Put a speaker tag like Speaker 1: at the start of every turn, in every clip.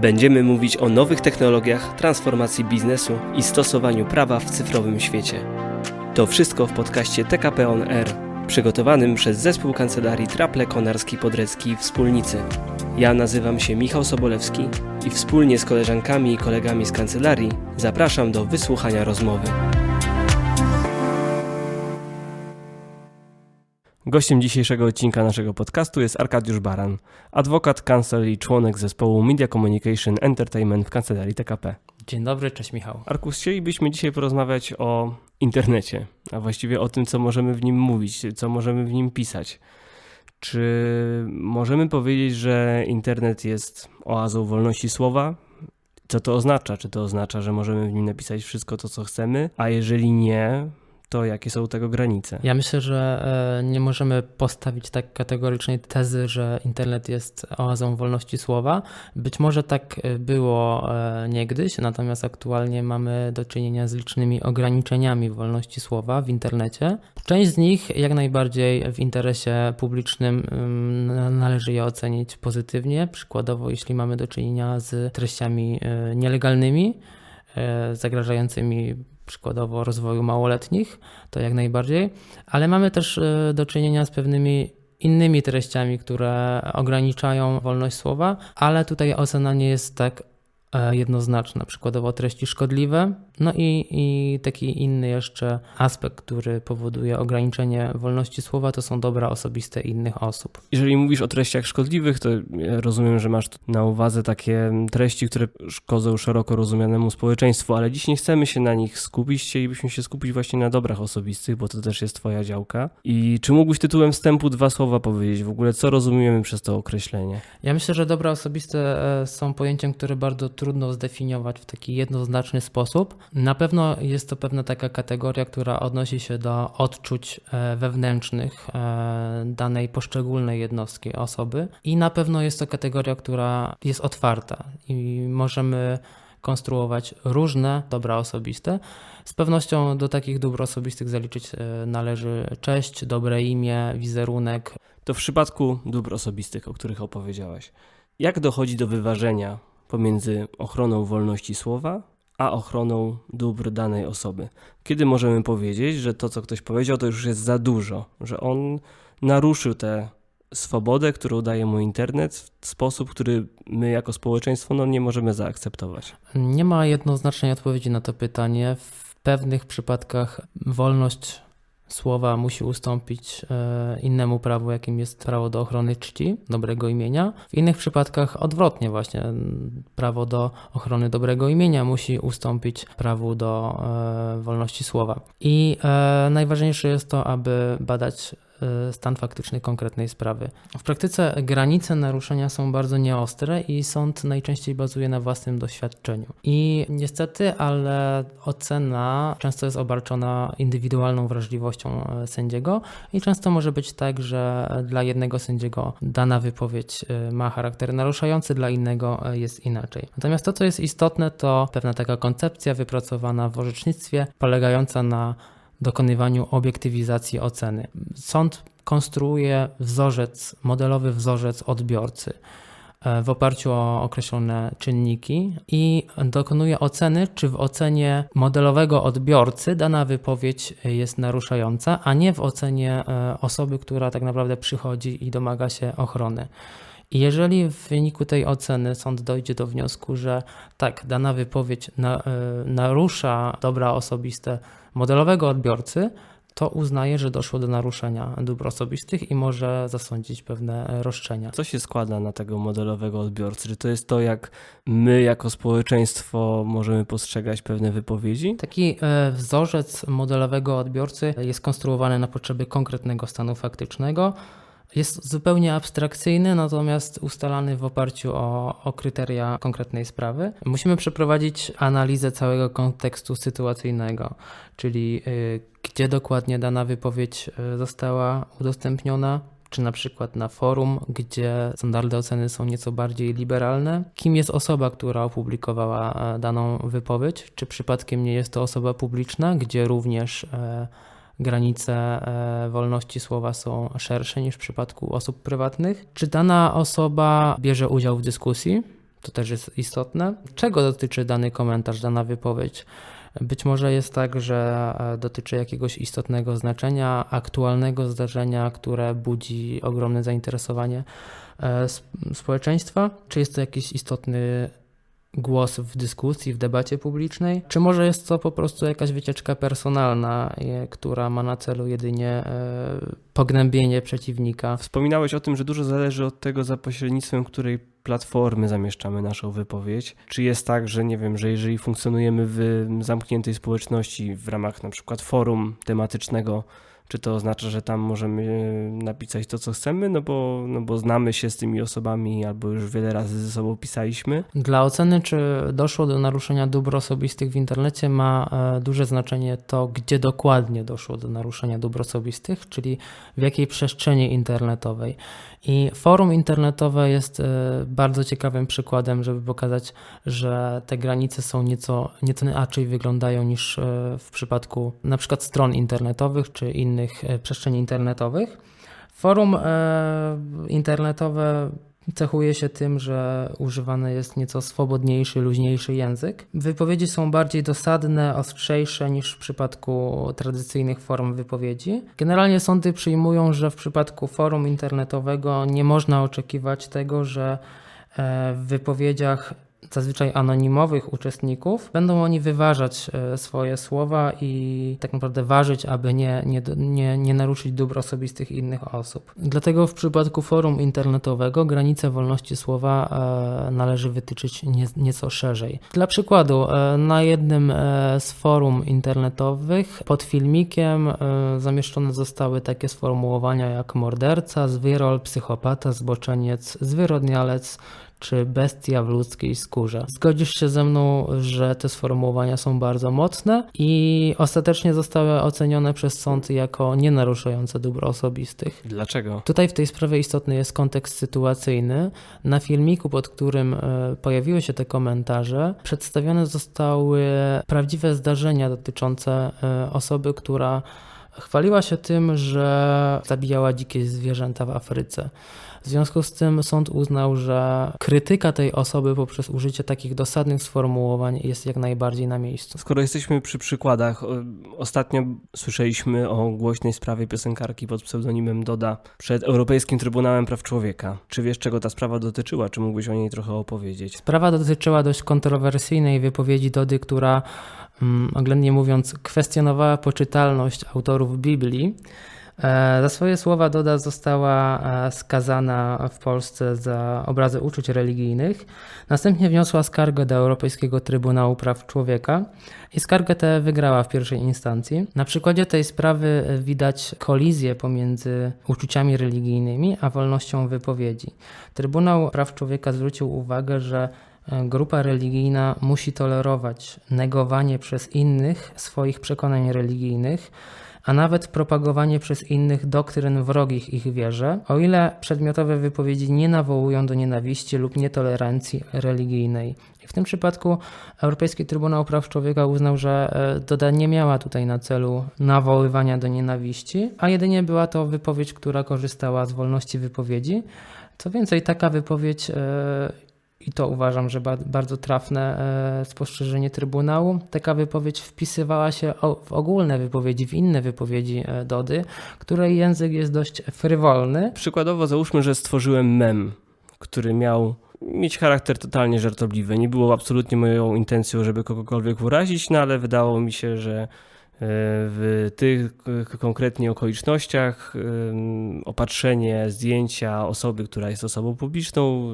Speaker 1: Będziemy mówić o nowych technologiach, transformacji biznesu i stosowaniu prawa w cyfrowym świecie. To wszystko w podcaście TKP On Air, przygotowanym przez zespół kancelarii Traple Konarski Podrecki Wspólnicy. Ja nazywam się Michał Sobolewski i wspólnie z koleżankami i kolegami z kancelarii zapraszam do wysłuchania rozmowy. Gościem dzisiejszego odcinka naszego podcastu jest Arkadiusz Baran, adwokat, kancler i członek zespołu Media Communication Entertainment w kancelarii TKP.
Speaker 2: Dzień dobry, cześć Michał.
Speaker 1: Arkus, chcielibyśmy dzisiaj porozmawiać o internecie, a właściwie o tym, co możemy w nim mówić, co możemy w nim pisać. Czy możemy powiedzieć, że internet jest oazą wolności słowa? Co to oznacza? Czy to oznacza, że możemy w nim napisać wszystko to, co chcemy? A jeżeli nie, to jakie są tego granice?
Speaker 2: Ja myślę, że e, nie możemy postawić tak kategorycznej tezy, że internet jest oazą wolności słowa. Być może tak e, było e, niegdyś, natomiast aktualnie mamy do czynienia z licznymi ograniczeniami wolności słowa w internecie. Część z nich jak najbardziej w interesie publicznym ym, należy je ocenić pozytywnie. Przykładowo, jeśli mamy do czynienia z treściami nielegalnymi, zagrażającymi przykładowo rozwoju małoletnich, to jak najbardziej, ale mamy też e, do czynienia z pewnymi innymi treściami, które ograniczają wolność słowa, ale tutaj ocena nie jest tak e, jednoznaczna. Przykładowo treści szkodliwe, no i, i taki inny jeszcze aspekt, który powoduje ograniczenie wolności słowa, to są dobra osobiste innych osób.
Speaker 1: Jeżeli mówisz o treściach szkodliwych, to rozumiem, że masz na uwadze takie treści, które szkodzą szeroko rozumianemu społeczeństwu, ale dziś nie chcemy się na nich skupić, chcielibyśmy się skupić właśnie na dobrach osobistych, bo to też jest twoja działka. I czy mógłbyś tytułem wstępu dwa słowa powiedzieć w ogóle, co rozumiemy przez to określenie?
Speaker 2: Ja myślę, że dobra osobiste e, są pojęciem, które bardzo trudno zdefiniować w taki jednoznaczny sposób. Na pewno jest to pewna taka kategoria, która odnosi się do odczuć e, wewnętrznych e, danej poszczególnej jednostki osoby i na pewno jest to kategoria, która jest otwarta i możemy konstruować różne dobra osobiste. Z pewnością do takich dóbr osobistych zaliczyć e, należy cześć, dobre imię, wizerunek,
Speaker 1: To w przypadku dóbr osobistych, o których opowiedziałaś. Jak dochodzi do wyważenia pomiędzy ochroną wolności słowa a ochroną dóbr danej osoby? Kiedy możemy powiedzieć, że to, co ktoś powiedział, to już jest za dużo, że on naruszył tę swobodę, którą daje mu internet w sposób, który my jako społeczeństwo no, nie możemy zaakceptować?
Speaker 2: Nie ma jednoznacznej odpowiedzi na to pytanie. W pewnych przypadkach wolność słowa musi ustąpić e, innemu prawu, jakim jest prawo do ochrony czci, dobrego imienia. W innych przypadkach odwrotnie, właśnie prawo do ochrony dobrego imienia musi ustąpić prawu do e, wolności słowa. I e, najważniejsze jest to, aby badać stan faktyczny konkretnej sprawy. W praktyce granice naruszenia są bardzo nieostre i sąd najczęściej bazuje na własnym doświadczeniu. I niestety, ale ocena często jest obarczona indywidualną wrażliwością e, sędziego i często może być tak, że dla jednego sędziego dana wypowiedź e, ma charakter naruszający, dla innego e, jest inaczej. Natomiast to, co jest istotne, to pewna taka koncepcja wypracowana w orzecznictwie, polegająca na dokonywaniu obiektywizacji oceny. Sąd konstruuje wzorzec, modelowy wzorzec odbiorcy e, w oparciu o określone czynniki i dokonuje oceny, czy w ocenie modelowego odbiorcy dana wypowiedź jest naruszająca, a nie w ocenie e, osoby, która tak naprawdę przychodzi i domaga się ochrony. I jeżeli w wyniku tej oceny sąd dojdzie do wniosku, że tak, dana wypowiedź e, narusza dobra osobiste modelowego odbiorcy, to uznaje, że doszło do naruszenia dóbr osobistych i może zasądzić pewne roszczenia.
Speaker 1: Co się składa na tego modelowego odbiorcy? Czy to jest to, jak my jako społeczeństwo możemy postrzegać pewne wypowiedzi?
Speaker 2: Taki e, wzorzec modelowego odbiorcy jest konstruowany na potrzeby konkretnego stanu faktycznego. Jest zupełnie abstrakcyjny, natomiast ustalany w oparciu o, o kryteria konkretnej sprawy. Musimy przeprowadzić analizę całego kontekstu sytuacyjnego, czyli y, gdzie dokładnie dana wypowiedź y, została udostępniona, czy na przykład na forum, gdzie standardy oceny są nieco bardziej liberalne. Kim jest osoba, która opublikowała e, daną wypowiedź? Czy przypadkiem nie jest to osoba publiczna, gdzie również e, granice e, wolności słowa są szersze niż w przypadku osób prywatnych? Czy dana osoba bierze udział w dyskusji? To też jest istotne. Czego dotyczy dany komentarz, dana wypowiedź? Być może jest tak, że e, dotyczy jakiegoś istotnego znaczenia, aktualnego zdarzenia, które budzi ogromne zainteresowanie e, sp- społeczeństwa, czy jest to jakiś istotny głos w dyskusji, w debacie publicznej, czy może jest to po prostu jakaś wycieczka personalna, która ma na celu jedynie e, pognębienie przeciwnika.
Speaker 1: Wspominałeś o tym, że dużo zależy od tego, za pośrednictwem której platformy zamieszczamy naszą wypowiedź. Czy jest tak, że nie wiem, że jeżeli funkcjonujemy w zamkniętej społeczności w ramach na przykład forum tematycznego, czy to oznacza, że tam możemy napisać to, co chcemy, no bo, no bo znamy się z tymi osobami albo już wiele razy ze sobą pisaliśmy?
Speaker 2: Dla oceny, czy doszło do naruszenia dóbr osobistych w internecie, ma e, duże znaczenie to, gdzie dokładnie doszło do naruszenia dóbr osobistych, czyli w jakiej przestrzeni internetowej. I forum internetowe jest e, bardzo ciekawym przykładem, żeby pokazać, że te granice są nieco, nieco inaczej wyglądają niż e, w przypadku na przykład stron internetowych czy innych e, przestrzeni internetowych. Forum e, internetowe cechuje się tym, że używany jest nieco swobodniejszy, luźniejszy język. Wypowiedzi są bardziej dosadne, ostrzejsze niż w przypadku tradycyjnych form wypowiedzi. Generalnie sądy przyjmują, że w przypadku forum internetowego nie można oczekiwać tego, że e, w wypowiedziach zazwyczaj anonimowych uczestników, będą oni wyważać e, swoje słowa i tak naprawdę ważyć, aby nie, nie, nie, nie naruszyć dóbr osobistych innych osób. Dlatego w przypadku forum internetowego granice wolności słowa e, należy wytyczyć nie, nieco szerzej. Dla przykładu, e, na jednym z forum internetowych pod filmikiem zamieszczone zostały takie sformułowania jak morderca, zwyrol, psychopata, zboczeniec, zwyrodnialec, czy bestia w ludzkiej skórze. Zgodzisz się ze mną, że te sformułowania są bardzo mocne i ostatecznie zostały ocenione przez sąd jako nienaruszające dóbr osobistych.
Speaker 1: Dlaczego?
Speaker 2: Tutaj w tej sprawie istotny jest kontekst sytuacyjny. Na filmiku, pod którym e, pojawiły się te komentarze, przedstawione zostały prawdziwe zdarzenia dotyczące e, osoby, która chwaliła się tym, że zabijała dzikie zwierzęta w Afryce. W związku z tym sąd uznał, że krytyka tej osoby poprzez użycie takich dosadnych sformułowań jest jak najbardziej na miejscu.
Speaker 1: Skoro jesteśmy przy przykładach, ostatnio słyszeliśmy o głośnej sprawie piosenkarki pod pseudonimem Doda przed Europejskim Trybunałem Praw Człowieka. Czy wiesz, czego ta sprawa dotyczyła? Czy mógłbyś o niej trochę opowiedzieć?
Speaker 2: Sprawa dotyczyła dość kontrowersyjnej wypowiedzi Dody, która mm, oględnie mówiąc kwestionowała poczytalność autorów Biblii. E, Za swoje słowa Doda została e, skazana w Polsce za obrazy uczuć religijnych. Następnie wniosła skargę do Europejskiego Trybunału Praw Człowieka i skargę tę wygrała w pierwszej instancji. Na przykładzie tej sprawy widać kolizję pomiędzy uczuciami religijnymi a wolnością wypowiedzi. Trybunał Praw Człowieka zwrócił uwagę, że e, grupa religijna musi tolerować negowanie przez innych swoich przekonań religijnych, a nawet propagowanie przez innych doktryn wrogich ich wierze, o ile przedmiotowe wypowiedzi nie nawołują do nienawiści lub nietolerancji religijnej. W tym przypadku Europejski Trybunał Praw Człowieka uznał, że e, Doda nie miała tutaj na celu nawoływania do nienawiści, a jedynie była to wypowiedź, która korzystała z wolności wypowiedzi. Co więcej, taka wypowiedź, e, i to uważam, że ba- bardzo trafne e, spostrzeżenie Trybunału, taka wypowiedź wpisywała się w ogólne wypowiedzi, w inne wypowiedzi e, Dody, której język jest dość frywolny.
Speaker 1: Przykładowo załóżmy, że stworzyłem mem, który miał mieć charakter totalnie żartobliwy. Nie było absolutnie moją intencją, żeby kogokolwiek urazić, no ale wydało mi się, że w tych konkretnie okolicznościach opatrzenie zdjęcia osoby, która jest osobą publiczną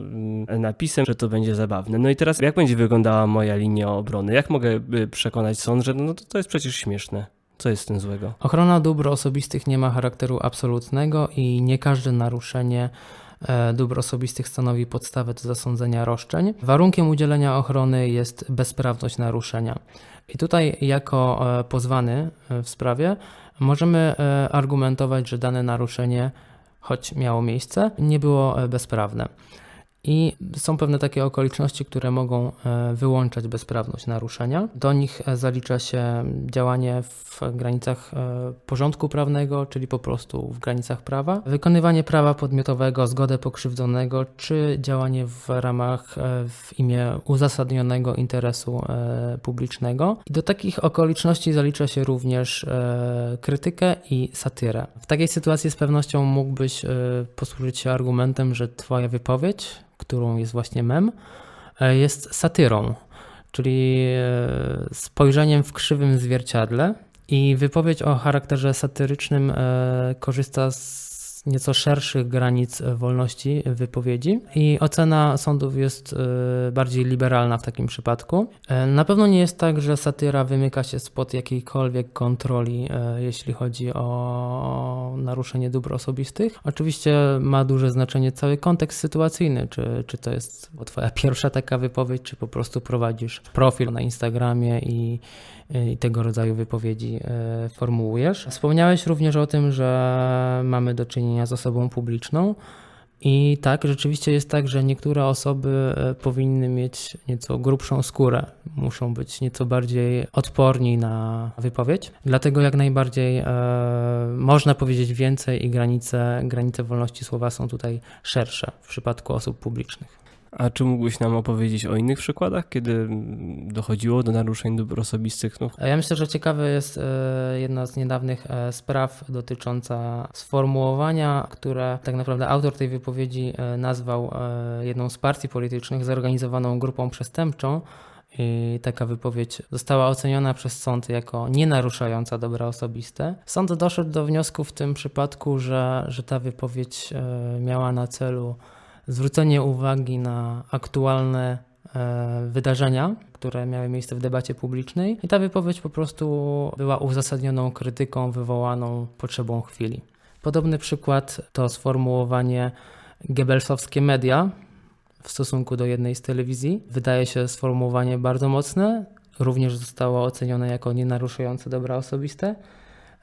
Speaker 1: em, napisem, że to będzie zabawne. No i teraz jak będzie wyglądała moja linia obrony? Jak mogę y, przekonać sąd, że no to, to jest przecież śmieszne? Co jest z tym złego?
Speaker 2: Ochrona dóbr osobistych nie ma charakteru absolutnego i nie każde naruszenie dóbr osobistych stanowi podstawę do zasądzenia roszczeń. Warunkiem udzielenia ochrony jest bezprawność naruszenia. I tutaj, jako e, pozwany e, w sprawie, możemy e, argumentować, że dane naruszenie, choć miało miejsce, nie było e, bezprawne. I są pewne takie okoliczności, które mogą e, wyłączać bezprawność naruszenia. Do nich e, zalicza się działanie w granicach e, porządku prawnego, czyli po prostu w granicach prawa, wykonywanie prawa podmiotowego, zgodę pokrzywdzonego, czy działanie w ramach w imię uzasadnionego interesu publicznego. I do takich okoliczności zalicza się również krytykę i satyrę. W takiej sytuacji z pewnością mógłbyś posłużyć się argumentem, że Twoja wypowiedź, którą jest właśnie mem, e, jest satyrą, czyli e, spojrzeniem w krzywym zwierciadle. I wypowiedź o charakterze satyrycznym e, korzysta z nieco szerszych granic e, wolności wypowiedzi i ocena sądów jest e, bardziej liberalna w takim przypadku. E, Na pewno nie jest tak, że satyra wymyka się spod jakiejkolwiek kontroli, e, jeśli chodzi o naruszenie dóbr osobistych. Oczywiście ma duże znaczenie cały kontekst sytuacyjny, czy, czy to jest twoja pierwsza taka wypowiedź, czy po prostu prowadzisz profil na Instagramie i, i tego rodzaju wypowiedzi e, formułujesz. Wspomniałeś również o tym, że mamy do czynienia z osobą publiczną. I tak, rzeczywiście jest tak, że niektóre osoby e, powinny mieć nieco grubszą skórę, muszą być nieco bardziej odporni na wypowiedź. Dlatego jak najbardziej e, można powiedzieć więcej i granice, granice wolności słowa są tutaj szersze w przypadku osób publicznych.
Speaker 1: A czy mógłbyś nam opowiedzieć o innych przykładach, kiedy dochodziło do naruszeń dóbr osobistych? No,
Speaker 2: Ja myślę, że ciekawe jest e, jedna z niedawnych e, spraw dotycząca sformułowania, które tak naprawdę autor tej wypowiedzi nazwał jedną z partii politycznych zorganizowaną grupą przestępczą. I taka wypowiedź została oceniona przez sąd jako nie naruszająca dobra osobiste. Sąd doszedł do wniosku w tym przypadku, że, że ta wypowiedź miała na celu zwrócenie uwagi na aktualne e, wydarzenia, które miały miejsce w debacie publicznej, i ta wypowiedź po prostu była uzasadnioną krytyką wywołaną potrzebą chwili. Podobny przykład to sformułowanie Goebbelsowskie media w stosunku do jednej z telewizji. Wydaje się sformułowanie bardzo mocne, również zostało ocenione jako nienaruszające dobra osobiste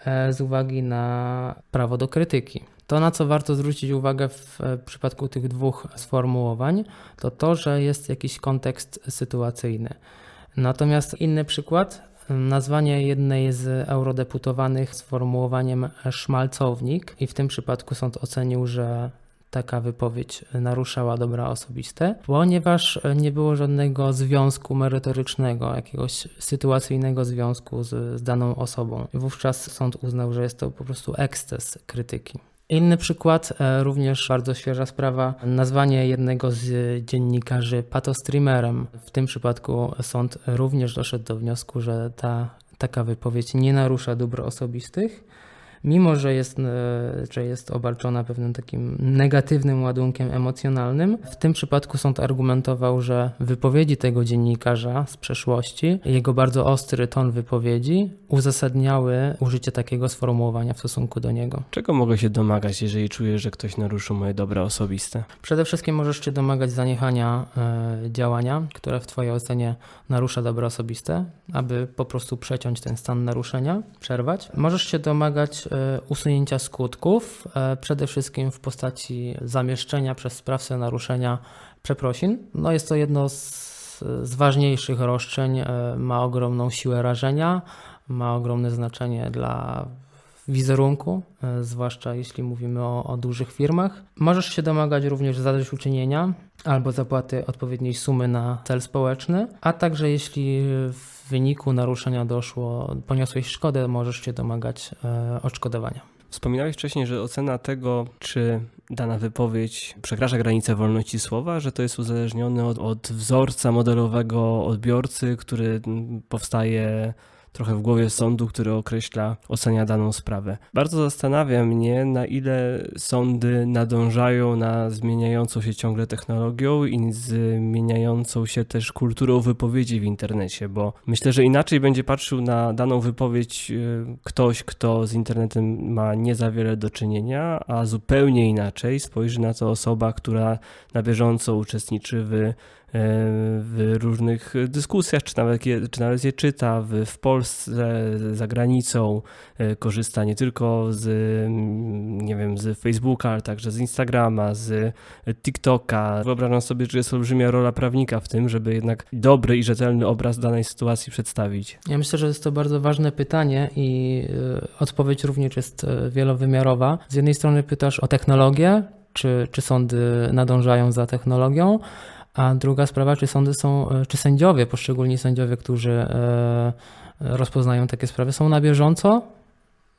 Speaker 2: e, z uwagi na prawo do krytyki. To, na co warto zwrócić uwagę w e, przypadku tych dwóch sformułowań, to to, że jest jakiś kontekst sytuacyjny. Natomiast inny przykład, nazwanie jednej z eurodeputowanych sformułowaniem szmalcownik i w tym przypadku sąd ocenił, że taka wypowiedź naruszała dobra osobiste, ponieważ nie było żadnego związku merytorycznego, jakiegoś sytuacyjnego związku z, z daną osobą. Wówczas sąd uznał, że jest to po prostu eksces krytyki. Inny przykład, e, również bardzo świeża sprawa, nazwanie jednego z dziennikarzy patostreamerem. W tym przypadku sąd również doszedł do wniosku, że ta taka wypowiedź nie narusza dóbr osobistych, mimo że jest, e, że jest obarczona pewnym takim negatywnym ładunkiem emocjonalnym. W tym przypadku sąd argumentował, że wypowiedzi tego dziennikarza z przeszłości, jego bardzo ostry ton wypowiedzi uzasadniały użycie takiego sformułowania w stosunku do niego.
Speaker 1: czego mogę się domagać, jeżeli czuję, że ktoś naruszył moje dobra osobiste?
Speaker 2: Przede wszystkim możesz się domagać zaniechania e, działania, które w Twojej ocenie narusza dobra osobiste, aby po prostu przeciąć ten stan naruszenia, przerwać. Możesz się domagać usunięcia skutków, e, przede wszystkim w postaci zamieszczenia przez sprawcę naruszenia przeprosin. No jest to jedno z, z ważniejszych roszczeń, e, ma ogromną siłę rażenia, ma ogromne znaczenie dla wizerunku, e, zwłaszcza jeśli mówimy o, o dużych firmach. Możesz się domagać również zadośćuczynienia albo zapłaty odpowiedniej sumy na cel społeczny, a także jeśli w wyniku naruszenia doszło, poniosłeś szkodę, możesz się domagać e, odszkodowania.
Speaker 1: Wspominałeś wcześniej, że ocena tego, czy dana wypowiedź przekracza granicę wolności słowa, że to jest uzależnione od, od wzorca modelowego odbiorcy, który powstaje trochę w głowie sądu, który określa, ocenia daną sprawę. Bardzo zastanawia mnie, na ile sądy nadążają na zmieniającą się ciągle technologią i zmieniającą się też kulturą wypowiedzi w internecie, bo myślę, że inaczej będzie patrzył na daną wypowiedź y, ktoś, kto z internetem ma nie za wiele do czynienia, a zupełnie inaczej spojrzy na to osoba, która na bieżąco uczestniczy w w różnych dyskusjach, czy nawet, je, czy nawet je czyta w, w Polsce, za granicą, e, korzysta nie tylko z, nie wiem, z Facebooka, ale także z Instagrama, z TikToka. Wyobrażam sobie, że jest olbrzymia rola prawnika w tym, żeby jednak dobry i rzetelny obraz danej sytuacji przedstawić.
Speaker 2: Ja myślę, że jest to bardzo ważne pytanie i y, odpowiedź również jest y, wielowymiarowa. Z jednej strony pytasz o technologię, czy, czy sądy nadążają za technologią, a druga sprawa, czy sądy są, y, czy sędziowie, poszczególni sędziowie, którzy y, rozpoznają takie sprawy, są na bieżąco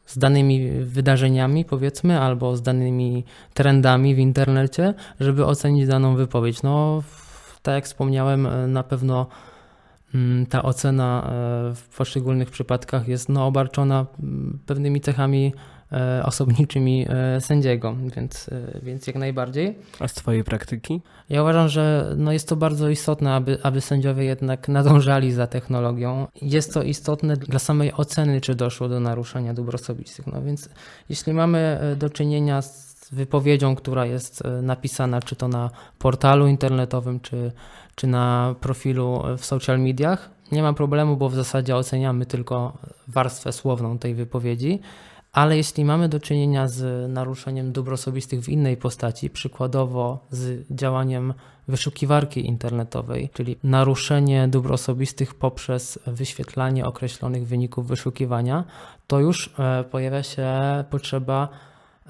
Speaker 2: z danymi wydarzeniami, powiedzmy, albo z danymi trendami w internecie, żeby ocenić daną wypowiedź. No, tak jak wspomniałem, na pewno Mm, ta ocena e, w poszczególnych przypadkach jest no, obarczona mm, pewnymi cechami e, osobniczymi e, sędziego, więc, e, więc jak najbardziej.
Speaker 1: A z Twojej praktyki?
Speaker 2: Ja uważam, że no jest to bardzo istotne, aby, aby sędziowie jednak nadążali za technologią. Jest to istotne dla samej oceny, czy doszło do naruszenia dóbr osobistych. No więc jeśli mamy e, do czynienia z wypowiedzią, która jest e, napisana czy to na portalu internetowym, czy, czy na profilu w social mediach, nie ma problemu, bo w zasadzie oceniamy tylko warstwę słowną tej wypowiedzi. Ale jeśli mamy do czynienia z naruszeniem dóbr osobistych w innej postaci, przykładowo z działaniem wyszukiwarki internetowej, czyli naruszenie dóbr osobistych poprzez wyświetlanie określonych wyników wyszukiwania, to już e, pojawia się potrzeba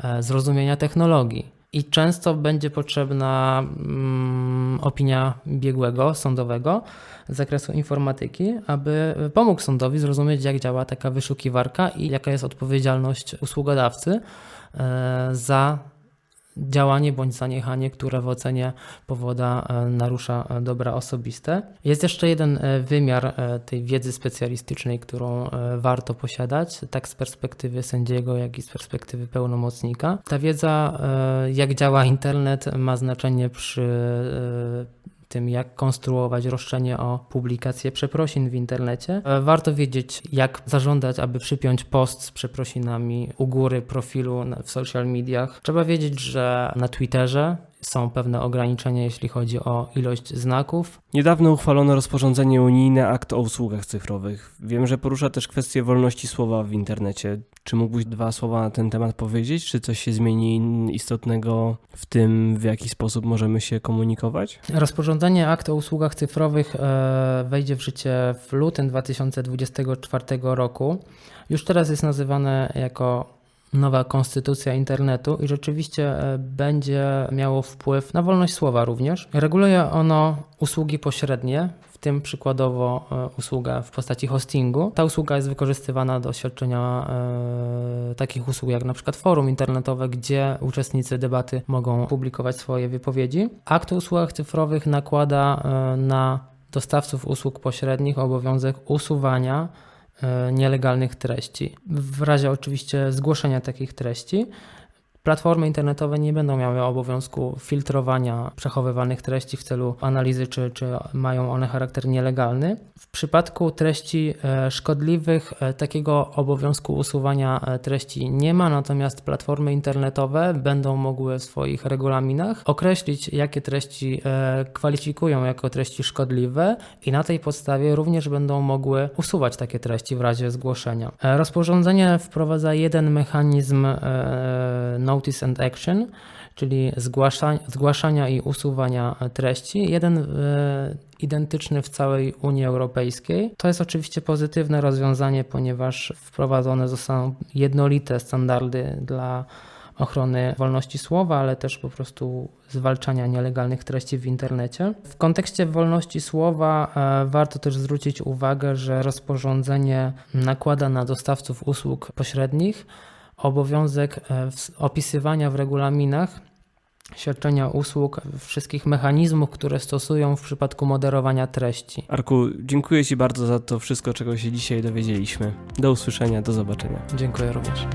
Speaker 2: e, zrozumienia technologii. I często będzie potrzebna mm, opinia biegłego, sądowego z zakresu informatyki, aby pomógł sądowi zrozumieć, jak działa taka wyszukiwarka i jaka jest odpowiedzialność usługodawcy e, za działanie bądź zaniechanie, które w ocenie powoda e, narusza e, dobra osobiste. Jest jeszcze jeden e, wymiar tej wiedzy specjalistycznej, którą warto posiadać, tak z perspektywy sędziego, jak i z perspektywy pełnomocnika. Ta wiedza, jak działa internet, ma znaczenie przy tym, jak konstruować roszczenie o publikację przeprosin w internecie. E, Warto wiedzieć, jak zażądać, aby przypiąć post z przeprosinami u góry profilu w social mediach. Trzeba wiedzieć, że na Twitterze są pewne ograniczenia, jeśli chodzi o ilość znaków.
Speaker 1: Niedawno uchwalono rozporządzenie unijne Akt o usługach cyfrowych. Wiem, że porusza też kwestię wolności słowa w internecie. Czy mógłbyś dwa słowa na ten temat powiedzieć? Czy coś się zmieni istotnego w tym, w jaki sposób możemy się komunikować?
Speaker 2: Rozporządzenie Akt o usługach cyfrowych e, wejdzie w życie w lutym 2024 roku. Już teraz jest nazywane jako nowa konstytucja internetu i rzeczywiście e, będzie miało wpływ na wolność słowa również. Reguluje ono usługi pośrednie, w tym przykładowo e, usługa w postaci hostingu. Ta usługa jest wykorzystywana do świadczenia e, takich usług jak na przykład forum internetowe, gdzie uczestnicy debaty mogą publikować swoje wypowiedzi. Akt o usługach cyfrowych nakłada e, na dostawców usług pośrednich obowiązek usuwania nielegalnych treści. W razie oczywiście zgłoszenia takich treści, platformy internetowe nie będą miały obowiązku filtrowania przechowywanych treści w celu analizy, czy, czy mają one charakter nielegalny. W przypadku treści e, szkodliwych e, takiego obowiązku usuwania e, treści nie ma, natomiast platformy internetowe będą mogły w swoich regulaminach określić, jakie treści kwalifikują jako treści szkodliwe i na tej podstawie również będą mogły usuwać takie treści w razie zgłoszenia. Rozporządzenie wprowadza jeden mechanizm e, Notice and Action, czyli zgłaszania, i usuwania treści. Jeden e, identyczny w całej Unii Europejskiej. To jest oczywiście pozytywne rozwiązanie, ponieważ wprowadzone zostaną jednolite standardy dla ochrony wolności słowa, ale też po prostu zwalczania nielegalnych treści w internecie. W kontekście wolności słowa e, warto też zwrócić uwagę, że rozporządzenie nakłada na dostawców usług pośrednich obowiązek e, opisywania w regulaminach świadczenia usług wszystkich mechanizmów, które stosują w przypadku moderowania treści.
Speaker 1: Arku, dziękuję Ci bardzo za to wszystko, czego się dzisiaj dowiedzieliśmy. Do usłyszenia, do zobaczenia.
Speaker 2: Dziękuję również.